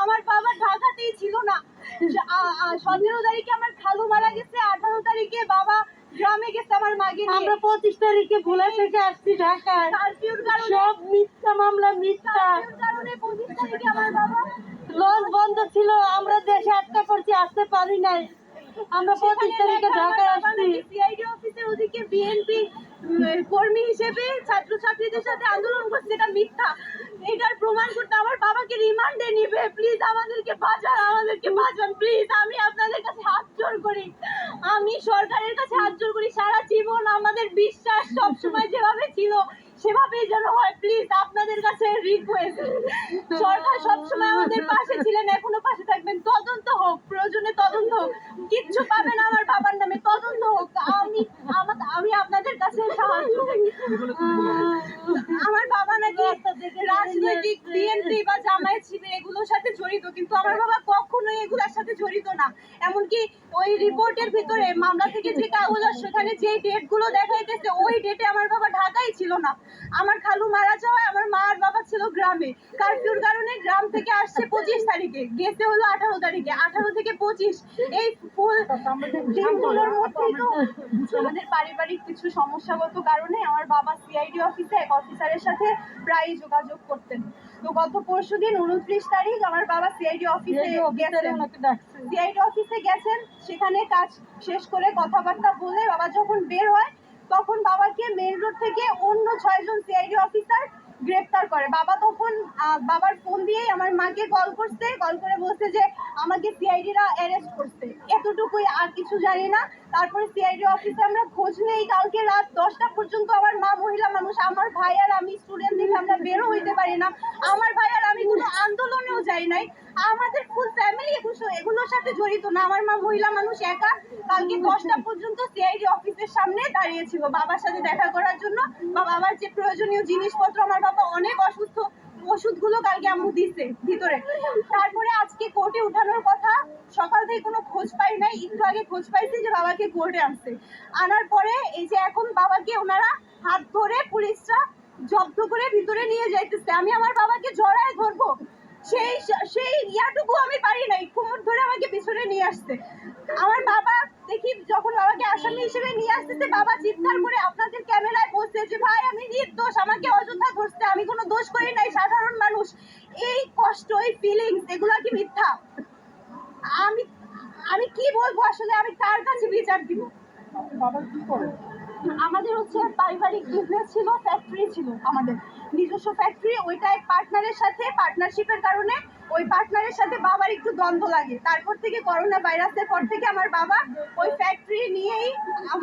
আমার বাবা ঢাকাতেই ছিল না। সতেরো তারিখে আমার খালু মারা গেছে আঠারো তারিখে বাবা গ্রামে গেছে আমার মাকে আমরা পঁচিশ তারিখে ভোলা থেকে আসছি ঢাকায়। সব মিথ্যা মামলা মিথ্যা। কারণে পঁচিশ তারিখে আমার বাবা। লঞ্চ বন্ধ ছিল আমরা দেশে আটকা পড়ছি আসতে পারি নাই। আমরা পঁচিশ তারিখে ঢাকায় আসছি। সিআইডি অফিসের ওদিকে বিএনপি কর্মী হিসেবে ছাত্রছাত্রীদের সাথে আন্দোলন করছে এটা মিথ্যা। এটার প্রমাণ করতে আমার বাবাকে রিমান্ডে নিবে প্লিজ আমাদেরকে বাঁচান আমাদেরকে বাঁচান প্লিজ আমি আপনাদের কাছে হাত জোর করি। আমি সরকারের কাছে হাত জোর করি, সারা জীবন আমাদের বিশ্বাস সবসময় যেভাবে ছিল, সেভাবেই যেন হয় প্লিজ আপনাদের কাছে রিকোয়েস্ট সরকার সবসময় আমাদের পাশে ছিলেন, এখনও পাশে থাকবেন। তদন্ত হোক, প্রয়োজনে তদন্ত হোক। কিচ্ছু পাবেন আমার বাবার নামে, তদন্ত হোক। আমি আমা- আমি আপনাদের কাছে সাহায্য চাই। আমার বাবা নাকি রাজনৈতিক বিএনপি বা জামায়াত শিবির এগুলোর সাথে জড়িত কিন্তু আমার বাবা কখনোই এগুলোর সাথে জড়িত না। এমনকি ওই রিপোর্টের ভিতরে মামলা থেকে যে কাগজ সেখানে যে ডেটগুলো দেখাইতেছে ওই ডেটে আমার বাবা ঢাকাই ছিল না। আমার খালু মারা যাওয়ায় আমার মা গ্রামে। কারফিউর কারণে গ্রাম থেকে আসছে পঁচিশ তারিখে। গেছে হলো আঠারো তারিখে। আঠারো থেকে পঁচিশ। এই ফুল দিনগুলোর মধ্যেই তো আমাদের পারিবারিক কিছু সমস্যাগত কারণে আমার বাবা সিআইডি অফিসে এক অফিসারের সাথে প্রায়ই যোগাযোগ করতেন। তো গত পরশু দিন উনত্রিশ তারিখ আমার বাবা সিআইডি অফিসে গেছেন। সিআইডি অফিসে গেছেন। সেখানে কাজ শেষ করে কথাবার্তা বলে বাবা যখন বের হয় তখন বাবাকে মেন রোড থেকে অন্য ছয়জন সিআইডি অফিসার গ্রেফতার করে। বাবা তখন বাবার ফোন দিয়েই আমার মাকে কল করছে কল করে বলছে যে আমাকে সিআইডিরা অ্যারেস্ট করছে। এতটুকুই আর কিছু জানি না। তারপরে সিআইডি অফিসে আমরা খোঁজ নেই কালকে রাত দশটা পর্যন্ত আমার মা মহিলা মানুষ, আমার ভাই আর আমি স্টুডেন্ট থেকে আমরা বেরো হইতে পারি না। আমার ভাই আর আমি কোনো আন্দোলনেও যাই নাই। আমাদের ফুল ফ্যামিলি এগুলোর সাথে জড়িত না। আমার মা মহিলা মানুষ একা কালকে দশটা পর্যন্ত সিআইডি অফিসের সামনে দাঁড়িয়েছিল বাবার সাথে দেখা করার জন্য। বা বাবার যে প্রয়োজনীয় জিনিসপত্র, আমার বাবা অনেক অসুস্থ, ওষুধগুলো কালকে আম্মু দিছে ভিতরে। তারপরে আজকে কোর্টে উঠানোর কথা, সকাল থেকে কোনো খোঁজ পাই নাই, একটু আগে খোঁজ পাইছি যে বাবাকে কোর্টে আনছে। আনার পরে এই যে এখন বাবাকে ওনারা হাত ধরে পুলিশরা জব্দ করে ভিতরে নিয়ে যাইতেছে। আমি আমার বাবাকে জড়ায় ধরবো, সেই সেই ইয়াটুকু আমি পারি নাই, কোমর ধরে আমাকে পিছনে নিয়ে আসছে। আমার বাবা দেখি যখন বাবাকে আসামি হিসেবে নিয়ে আসতেছে। বাবা চিৎকার করে আপনাদের ক্যামেরায় বলছে যে ভাই আমি নির্দোষ আমাকে অযথা ধরছে আমি কোনো দোষ করি নাই সাধারণ মানুষ। এই কষ্ট এই ফিলিংস এগুলা কি মিথ্যা? আমি আমি কি বলব আসলে? আমি কার কাছে বিচার দিব? বাবা কি করে? আমাদের হচ্ছে পারিবারিক বিজনেস ছিল ফ্যাক্টরি ছিল আমাদের। নিজস্ব ফ্যাক্টরি ওইটা এক পার্টনারের সাথে পার্টনারশিপের কারণে ওই পার্টনারের সাথে বাবার একটু দ্বন্দ্ব লাগে। তারপর থেকে করোনা ভাইরাসের পর থেকে আমার বাবা ওই ফ্যাক্টরি নিয়েই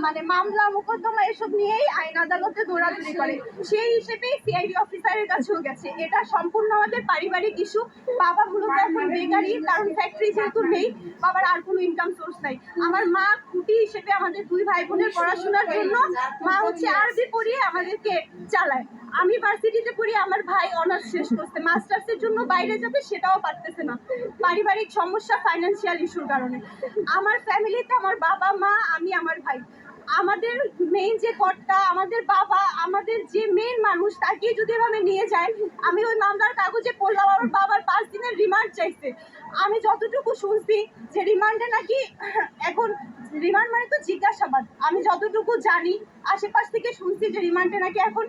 মানে মামলা, মোকদ্দমা এসব নিয়েই আইন আদালতে দৌড়াদৌড়ি করে। সেই হিসেবেই সিআইডি অফিসারের কাছেও গেছে। এটা সম্পূর্ণ আমাদের পারিবারিক ইস্যু বাবা মূলত এখন বেকারি কারণ ফ্যাক্টরি যেহেতু নেই, বাবার আর কোনো ইনকাম সোর্স নাই। আমার মা খুঁটি হিসেবে আমাদের দুই ভাই বোনের পড়াশোনার জন্য মা হচ্ছে আরবি পড়িয়ে আমাদেরকে চালায়। আমি ভার্সিটিতে পড়ি আমার ভাই অনার্স শেষ করছে। মাস্টার্সের জন্য বাইরে যাবে, সেটাও পারতেছে না। পারিবারিক সমস্যা ফাইন্যান্সিয়াল ইস্যুর কারণে। আমার ফ্যামিলিতে আমার বাবা, মা, আমি, আমার ভাই। আমাদের মেইন যে কর্তা, আমাদের বাবা, আমাদের যে মেইন মানুষ তাকে যদি এভাবে নিয়ে যায়, আমি ওই মামলার কাগজে পড়লাম, আমার বাবার পাঁচ দিনের রিমান্ড চাইছে। আমি যতটুকু শুনছি যে রিমান্ডে নাকি এখন রিমান্ড মানে তো জিজ্ঞাসাবাদ। আমি যতটুকু জানি, আশেপাশ থেকে শুনছি যে রিমান্ডে নাকি এখন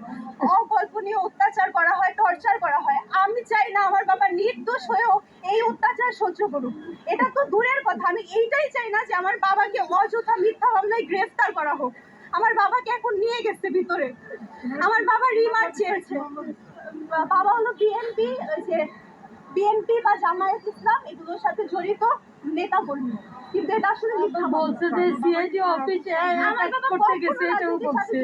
অকল্পনীয় অত্যাচার করা হয়, টর্চার করা হয়। আমি চাই না আমার বাবা নির্দোষ হয়েও এই অত্যাচার সহ্য করুক। এটা তো দূরের কথা। আমি এইটাই চাই না যে আমার বাবাকে অযথা মিথ্যা মামলায় গ্রেফতার করা হোক। আমার বাবাকে এখন নিয়ে গেছে ভিতরে। আমার বাবা রিমান্ড চেয়েছে। বাবা হলো বিএনপি যে বিএনপি বা জামায়াত ইসলাম এগুলোর সাথে জড়িত নেতা কর্মী। কিন্তু এটা আসলে মিথ্যা বলছে যে সিআইডি অফিসে আমার বাবা করতে গেছে এটাও বলছে।